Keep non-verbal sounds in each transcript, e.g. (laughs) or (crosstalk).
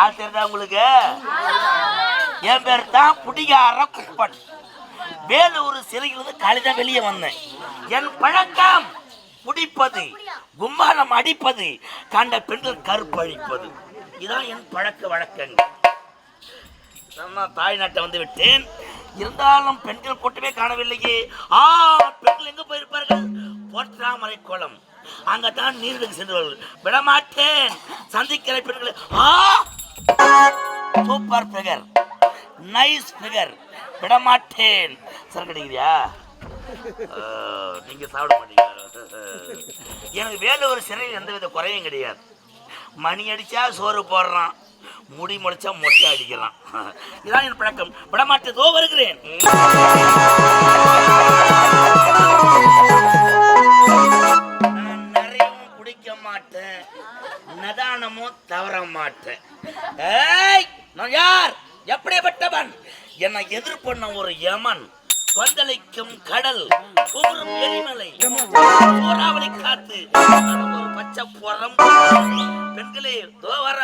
ஆள் தெரியுதா உங்களுக்கு? என் பேர் தான் புடிகார குப்பன். வேலூர் சிறையிலிருந்து காலையில் வெளியே வந்தேன். என் பழக்கம் குடிப்பது கும்பாலம் அடிப்பது கண்ட பெண்கள் கருப்பழிப்பது இதான் என் பழக்க வழக்கங்கள். நான் தாய்நாட்டை வந்து விட்டேன். இருந்தாலும் பெண்கள் கூட்டமே காணவில்லையே. ஆ பெண்கள் எங்க போயிருப்பார்கள்? போற்றாமரை குளம் அங்கதான் நீர்களுக்கு சென்றவர்கள் விடமாட்டேன். சந்திக்கிற பெண்களை ஆ சூப்பர் ஃபிகர் நைஸ் ஃபிகர் விடமாட்டேன். சரக்கடிக்கிறியா நீங்க சாப்பிட மாட்டீங்க எனக்கு வேலூர் சிறையில் எந்தவித குறையும் கிடையாது. மணி அடிச்சா சோறு போடுறான். முடி முடிச்சா மொட்டை அடிக்கிறான். இதான் என் பழக்கம். விடமாட்டதோ வருகிறேன். நிறையவும் குடிக்க மாட்டேன். நதானமும் தவற மாட்டேன். ஏய் நான் யார்? எப்படிப்பட்டவன்? என்னை எதிர்ப்பண்ண ஒரு யமன். கொந்தளிக்கும் கடல் குமுறும் எரிமலை சூறாவளி காத்து ஒரு பச்சை புறம். பெண்களே தோ வர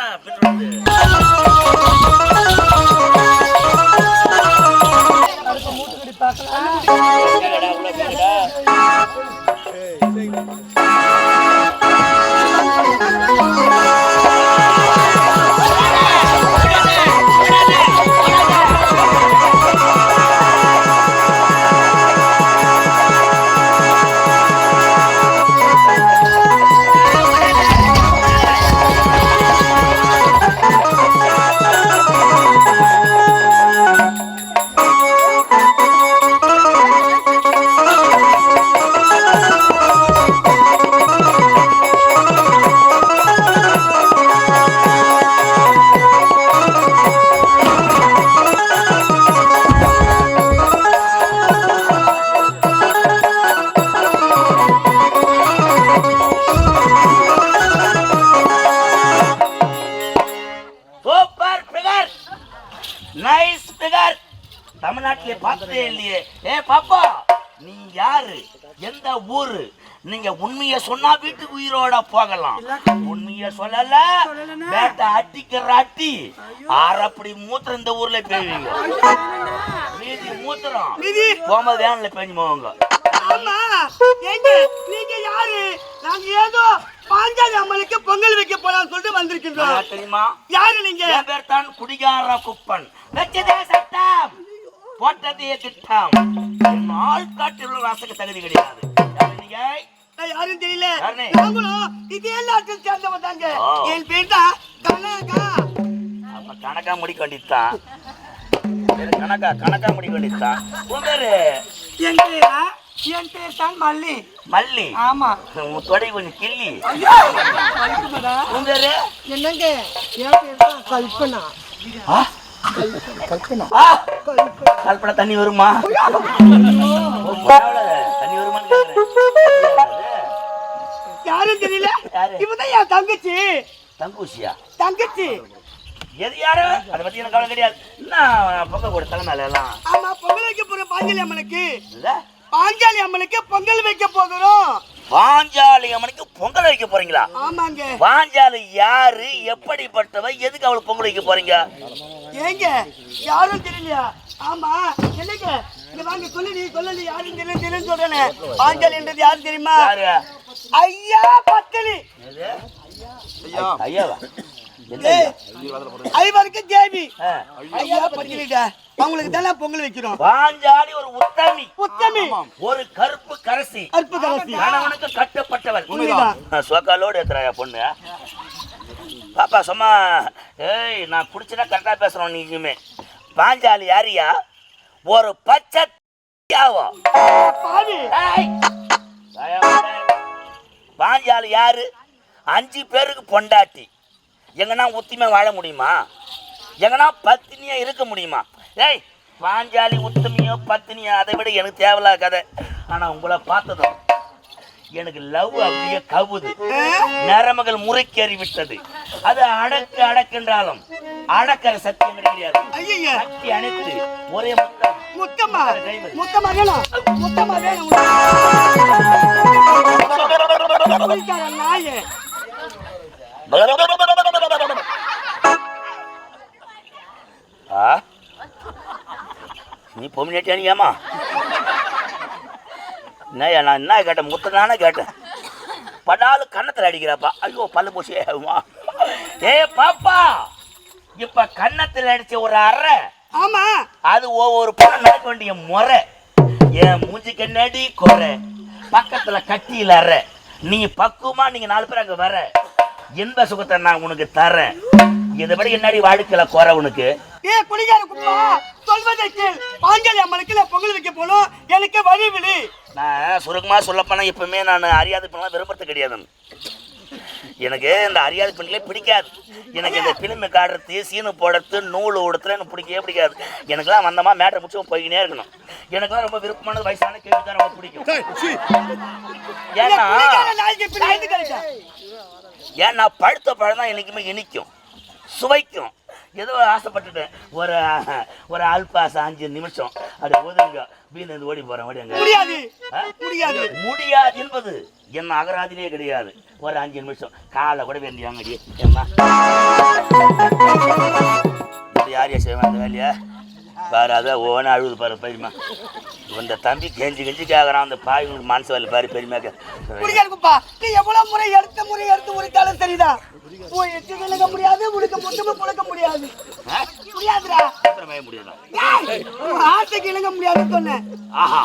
நைஸ் ஃபிகர் தமிழ்நாட்டிலே பார்த்ததே இல்லையே. ஏ பாப்பா நீ யாரு? எந்த ஊரு? நீங்க உண்மைய சொன்னா வீட்டுக்கு உயிரோட போகலாம். உண்மைய சொல்லல. வேட்டை அட்டிக்கிற அட்டி ஆறப்படி மூத்திரம் இந்த ஊர்ல பெய்வீங்க. மீதி மூத்திரம். போகும்போது வேன்ல பெஞ்சு போவாங்க. ஏங்க நீங்க யாரு? நாங்க ஏதோ பாஞ்சாலி அம்மனுக்கு பொங்கல் வைக்க போலாம்னு சொல்லிட்டு வந்திருக்கின்றோம். தெரியுமா? யாரு நீங்க? என் பேர் தான் குடிகார குப்பன். வச்சதே சட்டம். போட்டதே திட்டம். ஆள்காட்டில் உள்ள ராசுக்கு தகுதி கிடையாது. நீங்க? யாரும் தெரியல? நாங்களும் இதே நாட்டில் சேர்ந்தவங்க தாங்க. என் பேர் தான் கனகா. அப்ப கணக்கா முடிக்க வேண்டியதுதான் கணக்கா கணக்கா முடிக்க வேண்டியதுதான் உன் பேரு? பேரா? என் பேர் தான் மல்லி. மல்லி? ஆமா. உன் தொடை கொஞ்சம் கிள்ளி. கல்பனா உன் பேரு? என்னங்க? என் பேர் தான் கல்பனா? கல்பனா! கல்பனா. தண்ணி வருமா. தண்ணி கேக்குறேன். யாரும் தெரியல? இவதான் என் தங்கச்சி. தங்கூசியா தங்கச்சி. எது யாரு? அதை பத்தி எனக்கு கவலை கிடையாது. என்ன பொங்க கொடுத்தாங்க மேல எல்லாம் ஆமா பொங்கல் வைக்க போற பாஞ்சாலி அம்மனுக்கு. இல்ல? பாஞ்சாலி அம்மனுக்கு பொங்கல் வைக்க போகிறோம். பாஞ்சாலி அம்மனுக்கு பொங்கல் வைக்க போறீங்களா? ஆமாங்க. பாஞ்சாலி யாரு எப்படிப்பட்டவ எதுக்கு அவளுக்கு பொங்கல் வைக்க போறீங்க? ஏங்க யாரும் தெரியலையா? ஆமா என்னங்க? இங்க வாங்க சொல்லி சொல்லி யாரும் தெரியல தெரியல சொல்றேனே. யாரும் தெரியுமா? யாரு? ஐயா பத்தலி. எது? ஐயாவா? ஐயா? ஐவருக்கு. ஐயா பத்தலிடா அவங்களுக்கு தானே பொங்கல் வைக்கிறோம். பாஞ்சாலி ஒரு உத்தமி. உத்தமி. ஒரு கருப்பு கரசி. அற்புத கலசி கணவனுக்கு. ஆ, சொக்காலோடு ஏத்துறாயா பொண்ணு? பாப்பா சும்மா ஏய் நான் குடிச்சுனா கரெக்டா பேசுறோம் நீங்களுமே பாஞ்சாலி யாரியா? ஒரு பச்சை. பாஞ்சாலி யாரு? அஞ்சு பேருக்கு பொண்டாட்டி. எங்கன்னா உத்திமே வாழ முடியுமா? எங்கன்னா பத்தினியா இருக்க முடியுமா? ஏய் பாஞ்சாலி உத்தமியோ பத்தினியோ அதை விட எனக்கு தேவையில்லாத கதை. ஆனா உங்களை பார்த்ததும் எனக்கு லவ் அப்படியே கவுது. ஆ? நரம்புகள் முறைக்கேறி விட்டது. அது அடக்கு அடக்கென்றாலும் அடக்கிற சத்தியம் கிடையாது ஐயய்ய. சக்தி அனைத்து ஒரே முத்தம். முத்தமா? முத்தமா வேணும் முத்தமா வேணும் போயிட்டாங்க (laughs) நாயே. (laughs) நீ பொம்மினேட்டியானியாமா என்னய்யா நான் என்ன கேட்டேன்? முத்தனானே கேட்டேன். படாலு கன்னத்தில் அடிக்கிறாப்பா. ஐயோ பல்லு பூசி ஏ பாப்பா! இப்ப கன்னத்தில் அடிச்ச ஒரு அறை. ஆமா. அது ஒவ்வொரு படம் நடக்க வேண்டிய முறை. என் மூஞ்சி கண்ணாடி குறை. பக்கத்துல கட்டியில அற. நீ பக்குவமா நீங்க நாலு பேர் அங்க வர. இன்ப சுகத்தை நான் உனக்கு தரேன். இதுபடி என்னடி வாழ்க்கையில குறை உனக்கு? ஏ குடிகார குப்பா சொல்வதை கேள். பாஞ்சாலி அம்மனுக்கு பொங்கல் வைக்க போனோம். எனக்கு வழி விடு. நான் சுருக்கமா சொல்லப்போனா எப்பவுமே நான் அறியாத பெண்ணெலாம் விரும்புறது கிடையாது. எனக்கு இந்த அறியாத பெண்களே பிடிக்காது. எனக்கு இந்த பிலிமு காடுறது சீனு போடுறது நூல் ஓடுறது எனக்கு பிடிக்கவே பிடிக்காது. எனக்கெல்லாம் வந்தமா மேட்டை முடிச்சு போய்கினே இருக்கணும். எனக்கெல்லாம் ரொம்ப விருப்பமானது வயசான கேள்வி தான் ரொம்ப பிடிக்கும். ஏன்னா ஏன்னா பழுத்த பழம் தான் என்னைக்குமே இனிக்கும். சுவைக்கும். ஏதோ ஆசைப்பட்டுட்டேன் ஒரு ஒரு அல்பாசம் அஞ்சு நிமிஷம் அப்படி ஒதுங்க. வீண் இருந்து ஓடி போறேன் ஓடிங்க முடியாது? முடியாது. முடியாது என்பது என் அகராதிலே கிடையாது. ஒரு அஞ்சு நிமிஷம். காலை கூட வேண்டியாங்கடி ஏம்மா? இப்படி யாரையா செய்வேன் அந்த வேலையா? பாரு அதான் ஓன அழுது பாரு பெரியமா இந்த தம்பி கெஞ்சி கெஞ்சி கேட்குறான் அந்த பாய்களுக்கு மனசு வேலை பாரு பெரியமாக்க குடிகார குப்பா. நீ எவ்வளவு முறை எடுத்த முறை எடுத்து முடித்தாலும் சரிதான். போய் முடியாது மொத்தமா புழக்க முடியாது. முடியாதுடா. முடியாது ஏய், உன் ஆசைக்கு இணங்க முடியாதுன்னு சொன்னேன். ஆஹா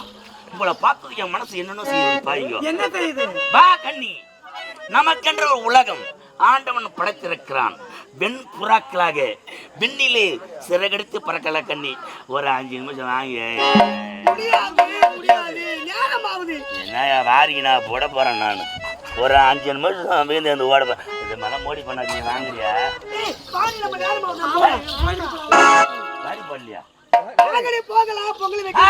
உங்களை பார்த்தது என் மனசு என்னன்னு செய்யுது பாருங்க. என்ன தெரியுது வா கண்ணி. நமக்கென்ற ஒரு உலகம். ஆண்டவன் படைத்திருக்கிறான். வெண் புறாக்களாக. விண்ணிலே சிறகடித்து பறக்கல கண்ணி. ஒரு அஞ்சு நிமிஷம் வாங்கி. வாரிக்கு நான் போட போறேன் நான். ஒரு அஞ்சு நிமிஷம் வீந்து அந்த ஓட இது மனம் மோடி வாங்குறியா? போலாம். வாரி போடலையா வாங்கடி, போகலாம் பொங்கல் வைக்க